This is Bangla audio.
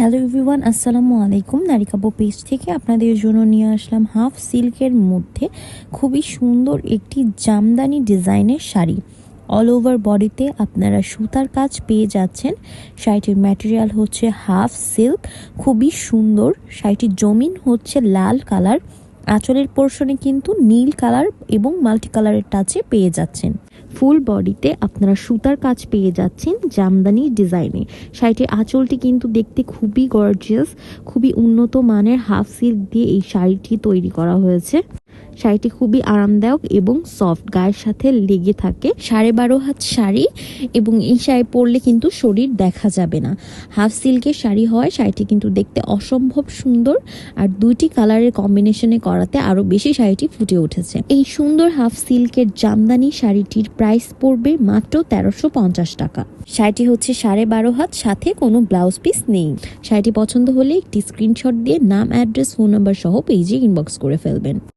হ্যালো এভরিওয়ান আসসালামু আলাইকুম নারিকাবো পেজ থেকে আপনাদের জন্য নিয়ে আসলাম হাফ সিল্কের মধ্যে খুবই সুন্দর একটি জামদানি ডিজাইনের শাড়ি। অল ওভার বডিতে আপনারা সুতার কাজ পেয়ে যাচ্ছেন। শাড়িটির ম্যাটেরিয়াল হচ্ছে হাফ সিল্ক খুবই সুন্দর। শাড়িটির জমিন হচ্ছে লাল কালার আঁচলের পোর্শনে কিন্তু নীল কালার এবং মাল্টি কালারের টাচে পেয়ে যাচ্ছেন। ফুল বডিতে আপনারা সুতার কাজ পেয়ে যাচ্ছেন জামদানি ডিজাইনে। শাড়িটির আঁচলটি কিন্তু দেখতে খুবই গর্জিয়াস খুবই উন্নত মানের হাফ সিল্ক দিয়ে এই শাড়িটি তৈরি করা হয়েছে। শাড়িটি খুবই আরামদায়ক এবং সফট গায়ের সাথে লেগে থাকে সাড়ে বারো হাত শাড়ি এবং এই শাড়ি পরলে কিন্তু শরীর দেখা যাবে না। হাফ সিল্কের শাড়ি হয়, শাড়িটি কিন্তু দেখতে অসম্ভব সুন্দর আর দুইটি কালারের কম্বিনেশনে করাতে আরও বেশি শাড়িটি ফুটে উঠেছে। এই সুন্দর হাফ সিল্কের জামদানি শাড়িটির প্রাইস পড়বে মাত্র তেরোশো পঞ্চাশ টাকা। শাড়িটি হচ্ছে সাড়ে বারো হাত, সাথে কোনো ব্লাউজ পিস নেই। শাড়িটি পছন্দ হলে একটি স্ক্রিনশট দিয়ে নাম অ্যাড্রেস ফোন নাম্বার সহ পেজে ইনবক্স করে ফেলবেন।